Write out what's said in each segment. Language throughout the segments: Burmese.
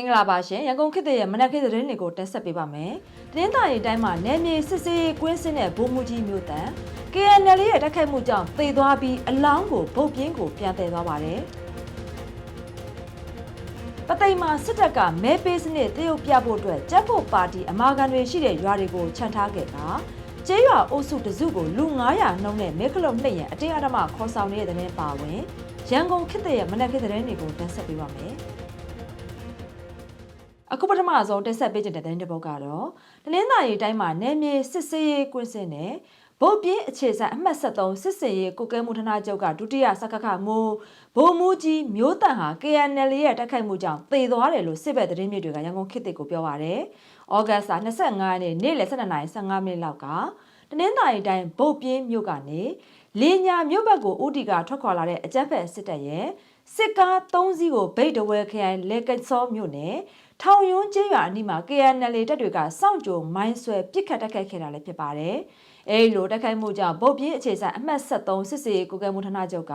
င်္ဂလာပါရှင်ရန်ကုန်ခေတ်သစ်ရဲ့မနက်ခင်းသတင်းတွေကိုတင်ဆက်ပေးပါမယ်။တင်းသားရီတိုင်းမှာနယ်မြေစစ်စေးကွင်းစင်းတဲ့ဘိုးမူကြီးမျိုးတန် KNL ရဲ့တိုက်ခိုက်မှုကြောင့်သေသွားပြီးအလောင်းကိုဗုတ်ပြင်းကိုပြန်တည်သွားပါတယ်။ပသိမ်မှာစစ်တပ်ကမဲပေးစနစ်တရုတ်ပြဖို့အတွက်ကြက်ဖို့ပါတီအမာခံတွေရှိတဲ့ရွာတွေကိုခြံထားခဲ့တာကျေးရွာအုပ်စုတစုကိုလူ900နှုန်းနဲ့မဲကလုံနှိပ်ရန်အတင်းအဓမ္မခေါ်ဆောင်နေတဲ့တဲ့င်းပါဝင်ရန်ကုန်ခေတ်သစ်ရဲ့မနက်ခင်းသတင်းတွေကိုတင်ဆက်ပေးပါမယ်။ အခုပထမဆုံးတက်ဆက်ပေးခြင်းတဲ့တဲ့တစ်ပုတ်ကတော့တနင်္သာရီတိုင်းမှာနယ်မြေစစ်ဆေးရေးကွင်းစင်းနဲ့ဗိုလ်ပြင်းအခြေဆိုင်အမှတ်73စစ်စင်ရေးကုကဲမှုဌာနချုပ်ကဒုတိယစက္ကခမူဗိုလ်မူကြီးမျိုးတန်ဟာ KNL ရဲ့တိုက်ခိုက်မှုကြောင့်သေသွားတယ်လို့စစ်ဘက်သတင်းမြစ်တွေကရန်ကုန်ခေတ်သစ်ကိုပြောပါရယ်။ဩဂတ်စ်25ရက်နေ့နေ့လယ်12:15မိနစ်လောက်ကတနင်္သာရီတိုင်းဗိုလ်ပြင်းမြို့ကနေလင်းညာမြို့ဘက်ကိုဦးတီကထွက်ခွာလာတဲ့အကြမ်းဖက်စစ်တပ်ရဲ့ စစ်ကား3စီးကိုဗိတ်တဝဲခရိုင်လေကတ်စောမြို့နယ်ထောင်ယွန်းကျေးရွာအနီးမှာ KNL တပ်တွေကစောင့်ကြိုမိုင်းဆွဲပစ်ခတ်တိုက်ခိုက်ခဲ့တာလည်းဖြစ်ပါတယ်။အဲဒီလိုတိုက်ခိုက်မှုကြောင့်ဗုတ်ပြင်းအခြေဆိုင်အမှတ်73စစ်စေးကိုကဲမှုဌာနချုပ်က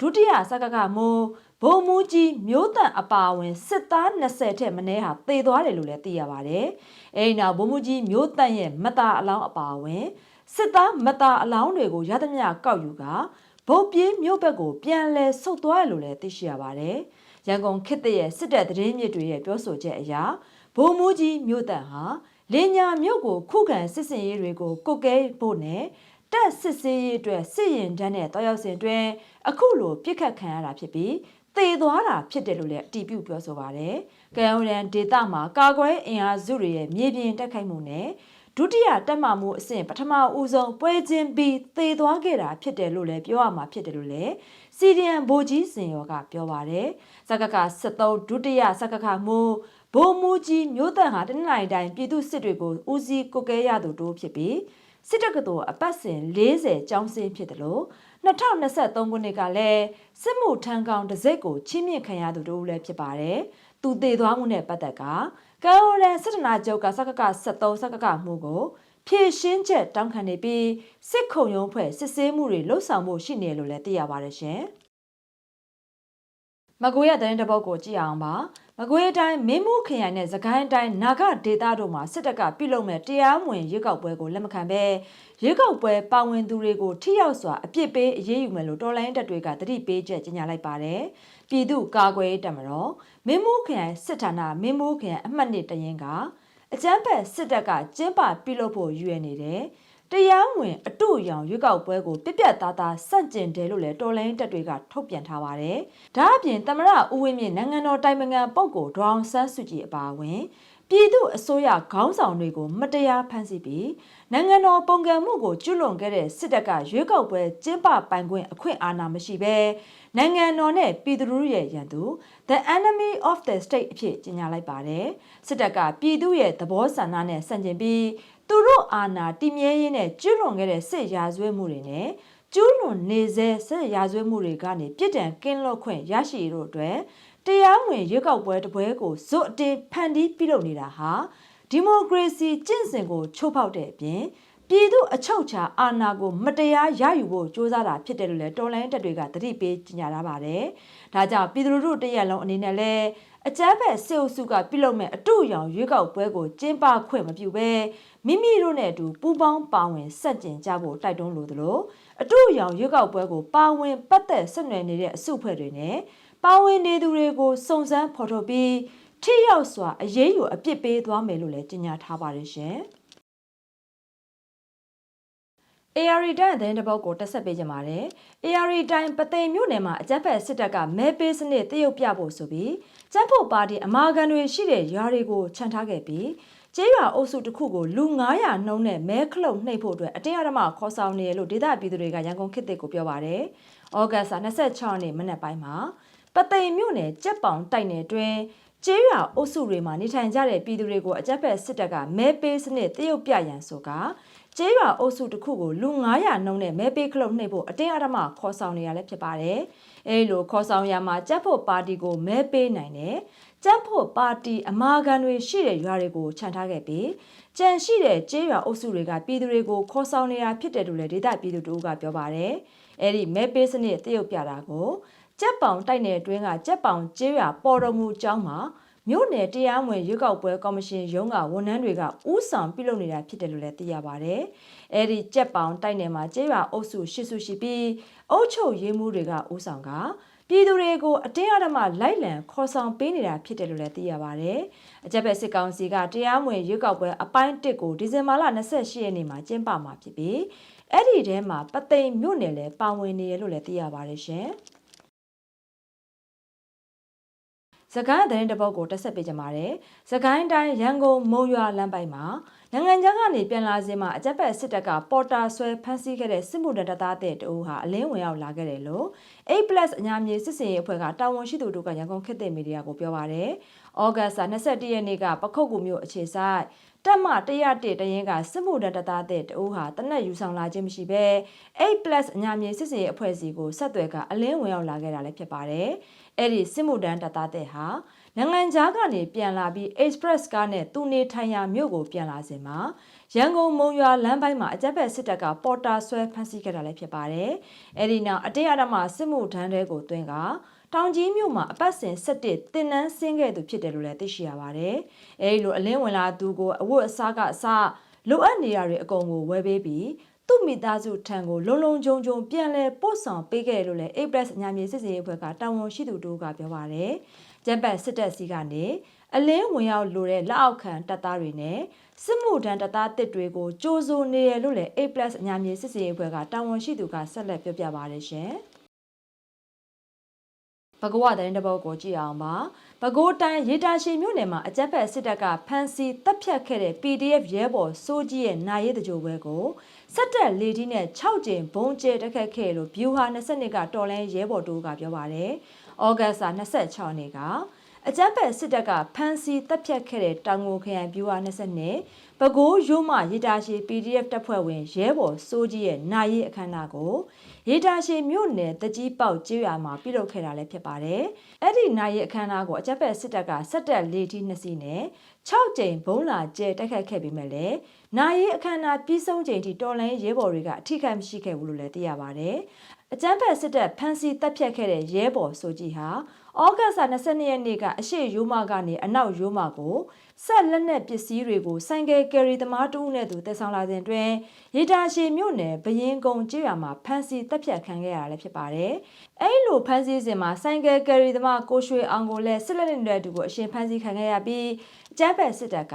ဒုတိယစက္ကကမိုးဘုံမူကြီးမျိုးတန့်အပါဝင်စစ်သား20ထက်မနည်းဟာသေသွားတယ်လို့လည်းသိရပါတယ်။အဲဒီနောက်ဘုံမူကြီးမျိုးတန့်ရဲ့မတာအလောင်းအပါဝင်စစ်သားမတာအလောင်းတွေကိုရသမျှကောက်ယူက ဗုတ်ပြင်းမြို့ဘက်ကိုပြန်လဲဆုတ်သွားတယ်လို့လည်းသိရှိရပါတယ်။ရန်ကုန်ခေတ်သစ်ရဲ့စစ်တပ်သတင်းမြစ်တွေရဲ့ပြောဆိုချက်အရဗိုလ်မှူးကြီးမြို့တန်ဟာလင်ညာမြို့ကိုခုခံစစ်စင်ရေးတွေကိုကုတ်ကဲဖို့နဲ့တက်စစ်စေးရေးအတွက်စစ်ရင်တန်းနဲ့တောက်ရောက်စဉ်တွင်အခုလိုပြစ်ခတ်ခံရတာဖြစ်ပြီးသေသွားတာဖြစ်တယ်လို့လည်းအတည်ပြုပြောဆိုပါရယ်။ကံရန်ဒေတာမှာကာကွယ်အင်အားစုတွေရဲ့မြေပြင်တက်ခိုက်မှုနဲ့ ဒုတိယတက်မှမှုအဆင့်ပထမဦးဆုံးပွဲချင်းပြီးသေသွားခဲ့တာဖြစ်တယ်လို့လည်းပြောရမှာဖြစ်တယ်လို့လည်းစီဒီယန်ဘိုကြီးစင်ရောကပြောပါတယ်စကက73ဒုတိယစကကမှုဘိုးမူကြီးမျိုးတန်ဟာတနင်္လာရီတိုင်းပြည်သူစစ်တွေကိုဦးစီးကုကဲရသူတို့ဖြစ်ပြီးစစ်တပ်ကတော်အပတ်စဉ်40ကျောင်းစင်းဖြစ်တယ်လို့2023ခုနှစ်ကလည်းစစ်မှုထမ်းကောင်တစ်စိတ်ကိုချီးမြှင့်ခံရသူတို့လည်းဖြစ်ပါတယ်။သူတည်သွားမှုနဲ့ပတ်သက်က ကံဟိုရန်စစ်တနာချုပ်ကစကက73စကကမှုကိုဖြည့်ရှင်းချက်တောင်းခံနေပြီးစစ်ခုံရုံးဖွဲ့စစ်ဆေးမှုတွေလှုပ်ဆောင်မှုရှိနေလို့လည်းသိရပါတယ်ရှင်။မကွေးရတဲ့တပုတ်ကိုကြည့်အောင်ပါ။မကွေးတိုင်းမင်းမှုခရိုင်နဲ့စကိုင်းတိုင်းနာဂဒေသတို့မှာစစ်တပ်ကပြုလုပ်မဲ့တရားမဝင်ရွေးကောက်ပွဲကိုလက်မခံဘဲရွေးကောက်ပွဲပါဝင်သူတွေကိုထိရောက်စွာအပြစ်ပေးအရေးယူမယ်လို့တော်လိုင်းတပ်တွေကတတိပေးချက်ကြေညာလိုက်ပါတယ်။ ပြည်သူ့ကာကွယ်ရေးတပ်မတော်မင်းမှုခရိုင်စစ်ဌာနမင်းမှုခရိုင်အမှတ်1တရင်ကအကြမ်းဖက်စစ်တပ်ကကျင်းပပြုလုပ်ဖို့ရည်ရွယ်နေတယ်။တရားဝင်အတူရောင်ရွေးကောက်ပွဲကိုပြက်ပြက်သားသားစန့်ကျင်တယ်လို့လည်းတော်လိုင်းတပ်တွေကထုတ်ပြန်ထားပါတယ်။ဒါအပြင်သမရဦးဝင်းမြင့်နိုင်ငံတော်တိုင်ပင်ခံပုဂ္ဂိုလ်ဒေါအောင်ဆန်းစုကြည်အပါအဝင် ပြည်သူအစိုးရခေါင်းဆောင်တွေကိုမတရားဖမ်းဆီးပြီးနိုင်ငံတော်ပုံကံမှုကိုကျွလွန်ခဲ့တဲ့စစ်တပ်ကရွေးကောက်ပွဲကျင်းပပိုင်ခွင့်အခွင့်အာဏာမရှိဘဲနိုင်ငံတော်နဲ့ပြည်သူလူထုရဲ့ရန်သူ the enemy of the state အဖြစ်ကြေညာလိုက်ပါတယ်စစ်တပ်ကပြည်သူရဲ့သဘောဆန္ဒနဲ့ဆန့်ကျင်ပြီးသူတို့အာဏာတည်မြဲရေးနဲ့ကျွလွန်ခဲ့တဲ့စစ်ရာဇဝတ်မှုတွေနဲ့ကျူးလွန်နေစေစစ်ရာဇဝတ်မှုတွေကနေပြစ်ဒဏ်ကင်းလွတ်ခွင့်ရရှိတို့အတွက် တရားဝင်ရွေးကောက်ပွဲတပွဲကိုဇွတ်အတင်းဖန်တီးပြုလုပ်နေတာဟာဒီမိုကရေစီကျင့်စဉ်ကိုချိုးဖောက်တဲ့အပြင်ပြည်သူအချုပ်ချာအာဏာကိုမတရားရယူဖို့ကြိုးစားတာဖြစ်တယ်လို့လည်းတော်လိုင်းတပ်တွေကတတိပေးကြေညာထားပါတယ်။ဒါကြောင့်ပြည်သူလူထုတရက်လုံးအနေနဲ့လည်းအကြမ်းဖက်စစ်အုပ်စုကပြုလုပ်မဲ့အတူရောင်ရွေးကောက်ပွဲကိုကျင်းပခွင့်မပြုဘဲမိမိတို့နဲ့အတူပူးပေါင်းပါဝင်ဆက်ကျင်ကြဖို့တိုက်တွန်းလိုသလိုအတူရောင်ရွေးကောက်ပွဲကိုပါဝင်ပတ်သက်ဆက်နွယ်နေတဲ့အစုအဖွဲ့တွေနဲ့ ပါဝင်နေသူတွေကိုစုံစမ်းဖော်ထုတ်ပြီးထိရောက်စွာအရေးယူအပြစ်ပေးသွားမယ်လို့လည်းကြေညာထားပါတယ်ရှင်။ AR တိုင်းအသတင်းတစ်ပုဒ်ကိုတက်ဆက်ပေးကြပါမယ်။ AR တိုင်းပသိမ်မြို့နယ်မှာအကြက်ဖက်စစ်တပ်ကမဲပေးစနစ်တရုတ်ပြဖို့ဆိုပြီးကျန်းဖို့ပါတီအမာခံတွေရှိတဲ့ရွာတွေကိုခြံထားခဲ့ပြီးကျေးရွာအုပ်စုတစ်ခုကိုလူ900နှုန်းနဲ့မဲခလုတ်နှိပ်ဖို့အတွက်အတင်းအဓမ္မခေါ်ဆောင်နေရလို့ဒေသပြည်သူတွေကရန်ကုန်ခေတ်သစ်ကိုပြောပါတယ်။ဩဂတ်စ်26ရက်နေ့မနက်ပိုင်းမှာ ပသိမ်မြို့နယ်ကြက်ပောင်တိုက်နယ်တွင်ကျေးရွာအုပ်စုတွေမှာနေထိုင်ကြတဲ့ပြည်သူတွေကိုအကြက်ဖက်စစ်တပ်ကမဲပေးစနစ်တရုတ်ပြရန်ဆိုကကျေးရွာအုပ်စုတစ်ခုကိုလူ900နှုန်းနဲ့မဲပေးခလုတ်နှိပ်ဖို့အတင်းအဓမ္မခေါ်ဆောင်နေရလဲဖြစ်ပါတယ်။အဲဒီလိုခေါ်ဆောင်ရမှာကြက်ဖို့ပါတီကိုမဲပေးနိုင်တယ်။ကြက်ဖို့ပါတီအမာခံတွေရှိတဲ့ရွာတွေကိုခြံထားခဲ့ပြီးကြံရှိတဲ့ကျေးရွာအုပ်စုတွေကပြည်သူတွေကိုခေါ်ဆောင်နေတာဖြစ်တယ်လို့လည်းဒေသပြည်သူတို့ကပြောပါတယ်။အဲဒီမဲပေးစနစ်တရုတ်ပြတာကို ကြက်ပောင်တိုက်နယ်အတွင်းကကြက်ပောင်ကျေးရွာပေါ်တော်မူကျောင်းမှာမြို့နယ်တရားမဝင်ရွေးကောက်ပွဲကော်မရှင်ရုံးကဝန်ထမ်းတွေကဥဆောင်ပြုလုပ်နေတာဖြစ်တယ်လို့လည်းသိရပါတယ်။အဲဒီကြက်ပောင်တိုက်နယ်မှာကျေးရွာအုပ်စုရှစ်စုရှိပြီးအုပ်ချုပ်ရေးမှုတွေကဥဆောင်ကပြည်သူတွေကိုအတင်းအဓမ္မလိုက်လံခေါ်ဆောင်ပေးနေတာဖြစ်တယ်လို့လည်းသိရပါတယ်။အကြက်ပဲစစ်ကောင်စီကတရားမဝင်ရွေးကောက်ပွဲအပိုင်း1ကိုဒီဇင်ဘာလ28ရက်နေ့မှာကျင်းပမှာဖြစ်ပြီးအဲ့ဒီထဲမှာပသိမ်မြို့နယ်လည်းပါဝင်နေရလို့လည်းသိရပါတယ်ရှင်။ စကိုင်းသတင်းတပုတ်ကိုတက်ဆက်ပေးကြပါမယ်။စကိုင်းတိုင်းရန်ကုန်မုံရွာလမ်းပိုင်းမှာနိုင်ငံခြားကနေပြန်လာစဉ်မှာအကြက်ပတ်စစ်တပ်ကပေါ်တာဆွဲဖမ်းဆီးခဲ့တဲ့စစ်မှုထမ်းတပ်သားတဲ့တူဟာအလင်းဝင်ရောက်လာခဲ့တယ်လို့ A+ အညာမြေစစ်စင်ရေးအဖွဲ့ကတာဝန်ရှိသူတို့ကရန်ကုန်ခေတ်သစ်မီဒီယာကိုပြောပါရယ်။ဩဂတ်စ်21ရက်နေ့ကပခုတ်ကူမြို့အခြေဆိုင်တက်မ101တရင်ကစစ်မှုထမ်းတပ်သားတဲ့တူဟာတနက်ယူဆောင်လာခြင်းမရှိဘဲ A+ အညာမြေစစ်စင်ရေးအဖွဲ့စီကိုဆက်သွယ်ကအလင်းဝင်ရောက်လာခဲ့တာလည်းဖြစ်ပါတယ်။ အဲ့ဒီစစ်မှုတန်းတပ်သားတဲ့ဟာနိုင်ငံခြားကနေပြန်လာပြီး Express ကားနဲ့သူနေထိုင်ရာမြို့ကိုပြန်လာစဉ်မှာရန်ကုန်မုံရွာလမ်းပိုင်းမှာအကြက်ဖက်စစ်တပ်ကပေါ်တာဆွဲဖမ်းဆီးခဲ့တာလည်းဖြစ်ပါတယ်။အဲ့ဒီနောက်အတေးအဓမ္မစစ်မှုထမ်းတွေကိုတွင်းကတောင်ကြီးမြို့မှာအပတ်စဉ်၁၁တင်နန်းဆင်းခဲ့သူဖြစ်တယ်လို့လည်းသိရှိရပါတယ်။အဲဒီလိုအလင်းဝင်လာသူကိုအဝတ်အစားကအစလိုအပ်နေရတွေအကုန်ကိုဝယ်ပေးပြီး သူ့မိသားစုထံကိုလုံလုံခြုံခြုံပြန်လဲပို့ဆောင်ပေးခဲ့လို့လည်း A+ အညာမြေစစ်စေးအဖွဲ့ကတာဝန်ရှိသူတို့ကပြောပါတယ်။ဂျပန်စစ်တပ်စီကနေအလင်းဝင်ရောက်လိုတဲ့လက်အောက်ခံတပ်သားတွေနဲ့စစ်မှုထမ်းတပ်သားတစ်တွေကိုကြိုးစိုးနေရလို့လည်း A+ အညာမြေစစ်စေးအဖွဲ့ကတာဝန်ရှိသူကဆက်လက်ပြောပြပါတယ်ရှင်။ဘဂဝသတင်းတပုတ်ကိုကြည့်အောင်ပါ။ဘကိုးတိုင်းရေတာရှိမြို့နယ်မှာအကြက်ဖက်စစ်တပ်ကဖမ်းဆီးတပ်ဖြတ်ခဲ့တဲ့ PDF ရဲဘော်စိုးကြီးရဲ့နိုင်ရည်တကြိုပွဲကို စက်တက်လေတီးနဲ့6ကျင်ဘုံကျဲတက်ခတ်ခဲ့လို့ view ဟာ20ကတော်လန်ရဲဘော်တို့ကပြောပါတယ်။ဩဂတ်စ်26နေ့ကအကြမ်းဖက်စစ်တပ်ကဖမ်းဆီးတပ်ဖြတ်ခဲ့တဲ့တောင်ငိုခရိုင်ဗျူဟာ20 ပဲခူးရိုးမရေတာရှည် PDF တပ်ဖွဲ့ဝင်ရဲဘော်စိုးကြီးရဲ့နာရီအခမ်းအနားကိုရေတာရှည်မြို့နယ်တကြီးပေါက်ကျေးရွာမှာပြုလုပ်ခဲ့တာလည်းဖြစ်ပါတယ်။အဲ့ဒီနာရီအခမ်းအနားကိုအကြမ်းဖက်စစ်တပ်ကစက်တက်လေးတီးနှစ်စီးနဲ့6ကြိမ်ဘုံလာကျဲတိုက်ခတ်ခဲ့ပြီးမဲ့လည်းနာရီအခမ်းအနားပြီးဆုံးချိန်ထိတော်လိုင်းရဲဘော်တွေကအထိခိုက်မရှိခဲ့ဘူးလို့လည်းသိရပါတယ်။အကြမ်းဖက်စစ်တပ်ဖမ်းဆီးတပ်ဖြတ်ခဲ့တဲ့ရဲဘော်ဆိုကြီးဟာဩဂတ်စ်22ရက်နေ့ကအရှိရိုးမကနေအနောက်ရိုးမကို ဆက်လက်နက်ပစ္စည်းတွေကိုဆိုင်ကယ်ကယ်ရီသမားတူနဲ့သူတက်ဆောင်လာတဲ့တွင်ရေတာရှည်မြို့နယ်ဘရင်ကုံကျေးရွာမှာဖမ်းဆီးတပ်ဖြတ်ခံခဲ့ရတာလည်းဖြစ်ပါတယ်။အဲဒီလိုဖမ်းဆီးစဉ်မှာဆိုင်ကယ်ကယ်ရီသမားကိုရွှေအောင်ကိုလည်းစစ်လက်နက်တွေတူကိုအရှင်ဖမ်းဆီးခံခဲ့ရပြီးကျန်းဖက်စစ်တပ်က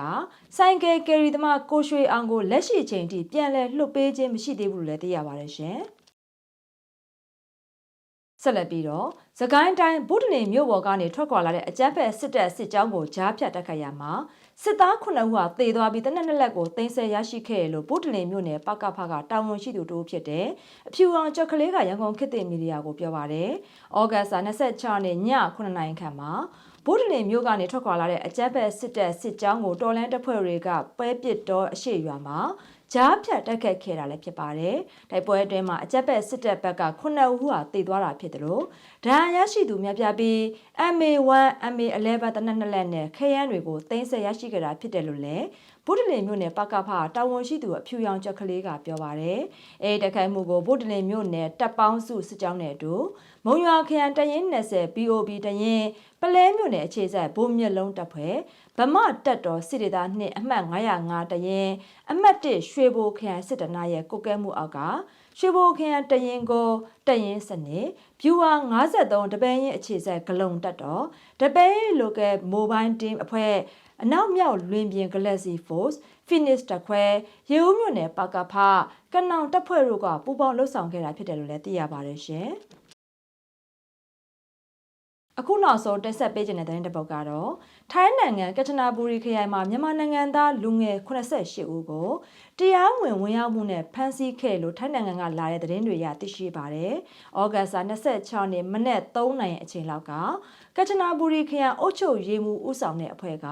ဆိုင်ကယ်ကယ်ရီသမားကိုရွှေအောင်ကိုလက်ရှိချိန်ထိပြန်လည်လွှတ်ပေးခြင်းမရှိသေးဘူးလို့လည်းသိရပါတယ်ရှင်။ ဆက်လက်ပြီးတော့သကိုင်းတိုင်းဗုဒ္ဓနေမြို့ပေါ်ကနေထွက်ခွာလာတဲ့အကြမ်းဖက်စစ်တပ်စစ်ကြောင်းကိုကြားဖြတ်တက်ခတ်ရမှာစစ်သား9ဦးဟာတေသွားပြီးတနက်နှစ်လက်ကိုတင်ဆက်ရရှိခဲ့လို့ဗုဒ္ဓနေမြို့နယ်ပကဖကတာဝန်ရှိသူတို့ဖြစ်တဲ့အဖြူအောင်ကျော်ကလေးကရန်ကုန်ခေတ်သစ်မီဒီယာကိုပြောပါတယ်။ဩဂတ်စ်26ရက်နေ့ည9:00နာရီခန့်မှာဗုဒ္ဓနေမြို့ကနေထွက်ခွာလာတဲ့အကြမ်းဖက်စစ်တပ်စစ်ကြောင်းကိုတော်လန်တပ်ဖွဲ့တွေကပွဲပစ်တော့အရှိရွာမှာ ကြားဖြတ်တက်ခတ်ခဲ့တာလည်းဖြစ်ပါတယ်။တိုက်ပွဲအတွင်းမှာအကြက်ပဲစစ်တပ်ဘက်က9ဦးဟာတေသွားတာဖြစ်တယ်လို့ ဒဏ်ရာရရှိသူများပြပြီး MA1 MA11 တနက်နှစ်လက်နဲ့ခရမ်းတွေကိုတင်းဆက်ရရှိခဲ့တာဖြစ်တယ်လို့လည်းဗုဒ္ဓလင်မြို့နယ်ပကဖတာဝန်ရှိသူအဖြူရောင်ချက်ကလေးကပြောပါရယ်။အဲဒီတက်ခိုက်မှုကိုဗုဒ္ဓလင်မြို့နယ်တပ်ပေါင်းစုစစ်ကြောင်းနဲ့အတူမုံရွာခရိုင်တရင်20 BOB တရင်ပလဲမြို့နယ်အခြေစိုက်ဘုံမြက်လုံးတပ်ဖွဲ့ဗမတက်တော်စစ်ဒေသနှင့်အမှတ်905တရင်အမှတ်1ရွှေဘိုခရိုင်စစ်တနာရဲ့ကုတ်ကဲမှုအောက်ကရွှေဘိုခရိုင်တရင်ကိုတရင်စနစ်ဗျူဟာ53တပင်းရင်အခြေစိုက်ဂလုံတက်တော်တပင်း local mobile team အဖွဲ့အနောက်မြောက်လွင်ပြင် Galaxy Force Finish တခွဲရေဦးမြို့နယ်ပါကဖကနောင်တပ်ဖွဲ့တို့ကပူးပေါင်းလှုပ်ဆောင်ခဲ့တာဖြစ်တယ်လို့လည်းသိရပါတယ်ရှင်။ အခုနောက်ဆုံးတက်ဆက်ပေးခြင်းတဲ့သတင်းတစ်ပုဒ်ကတော့ထိုင်းနိုင်ငံကတနာဘူရီခရိုင်မှာမြန်မာနိုင်ငံသားလူငယ်88ဦးကိုတရားဝင်ဝင်ရောက်မှုနဲ့ဖမ်းဆီးခဲ့လို့ထိုင်းနိုင်ငံကလာတဲ့သတင်းတွေရသိရှိပါတယ်။ဩဂတ်စ်26နေ့မနေ့3နိုင်အချိန်လောက်ကကတနာဘူရီခရိုင်အုပ်ချုပ်ရေးမှူးဦးဆောင်တဲ့အဖွဲ့က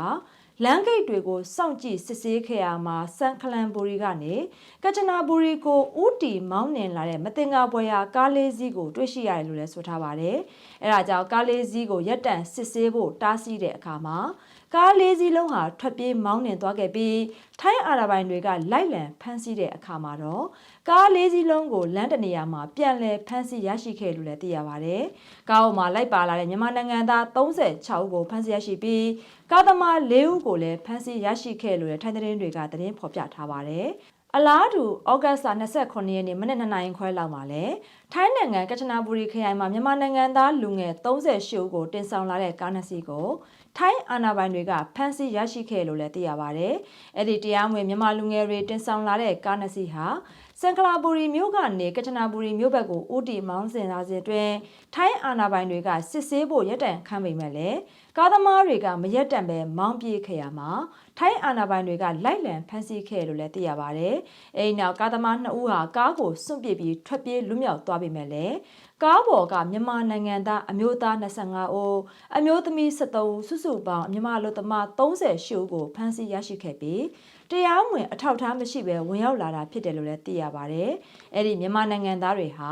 လမ်းဂိတ်တွေကိုစောင့်ကြည့်စစ်ဆေးခဲ့ရမှာစန်ခလန်ဘူရီကနေကချနာဘူရီကိုဥတီမောင်းနှင်လာတဲ့မတင်္ကာပွဲရာကားလေးစီးကိုတွေ့ရှိရတယ်လို့လည်းဆိုထားပါတယ်။အဲဒါကြောင့်ကားလေးစီးကိုရက်တန့်စစ်ဆေးဖို့တားဆီးတဲ့အခါမှာ ကားလေးစီးလုံးဟာထွက်ပြေးမောင်းနှင်သွားခဲ့ပြီးထိုင်းအာဏာပိုင်တွေကလိုက်လံဖမ်းဆီးတဲ့အခါမှာတော့ကားလေးစီးလုံးကိုလမ်းတနေရာမှာပြန်လည်ဖမ်းဆီးရရှိခဲ့လို့လည်းသိရပါတယ်။ကားပေါ်မှာလိုက်ပါလာတဲ့မြန်မာနိုင်ငံသား36ဦးကိုဖမ်းဆီးရရှိပြီးကားသမား၄ဦးကိုလည်းဖမ်းဆီးရရှိခဲ့လို့လည်းထိုင်းသတင်းတွေကသတင်းဖော်ပြထားပါတယ်။အလားတူဩဂတ်စ်လ29ရက်နေ့မနေ့2နာရီခွဲလောက်မှာလဲထိုင်းနိုင်ငံကချနာဘူရီခရိုင်မှာမြန်မာနိုင်ငံသားလူငယ်38ဦးကိုတင်ဆောင်လာတဲ့ကားနှစ်စီးကို ထိုင်းအာဏာပိုင်တွေကဖမ်းဆီးရရှိခဲ့လို့လည်းသိရပါဗျ။အဲ့ဒီတရားမဝင်မြန်မာလူငယ်တွေတင်ဆောင်လာတဲ့ကားနှစ်စီးဟာ စင်ကလာဘူရီမြို့ကနေကချနာဘူရီမြို့ဘက်ကိုဦးတီမောင်းဆင်လာစဉ်အတွင်းထိုင်းအာဏာပိုင်တွေကစစ်ဆေးဖို့ရက်တံခမ်းမိမယ်လေကားသမားတွေကမရက်တံပဲမောင်းပြေးခဲ့ရမှာထိုင်းအာဏာပိုင်တွေကလိုက်လံဖမ်းဆီးခဲ့လို့လည်းသိရပါတယ်။အဲဒီနောက်ကားသမား2ဦးဟာကားကိုစွန့်ပစ်ပြီးထွက်ပြေးလွတ်မြောက်သွားပြီမဲ့လေကားပေါ်ကမြန်မာနိုင်ငံသားအမျိုးသား25ဦးအမျိုးသမီး73ဦးစုစုပေါင်းမြန်မာလူသမား38ဦးကိုဖမ်းဆီးရရှိခဲ့ပြီး တရားမဝင်အထောက်အထားမရှိဘဲဝင်ရောက်လာတာဖြစ်တယ်လို့လည်းသိရပါတယ်။အဲ့ဒီမြန်မာနိုင်ငံသားတွေဟာ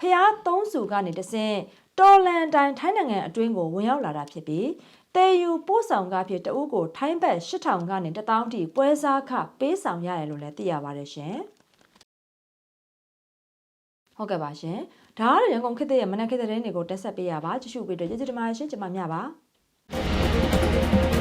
ဖျားသုံးစုကနေတဆင့်တော်လန်တိုင်းထိုင်းနိုင်ငံအတွင်းကိုဝင်ရောက်လာတာဖြစ်ပြီးတေယူပို့ဆောင်ကားဖြစ်တအုပ်ကိုထိုင်းဘက်8000ကနေ1000ထိပွဲစားခပေးဆောင်ရတယ်လို့လည်းသိရပါတယ်ရှင်။ဟုတ်ကဲ့ပါရှင်။ဒါကတော့ရန်ကုန်ခေတ်ရဲ့မနက်ခေတ်တဲ့တဲ့တွေကိုတက်ဆက်ပေးရပါကြည့်ရှုပေးတော့ကျေးဇူးတင်ပါတယ်ရှင်ကျွန်မမြပါ။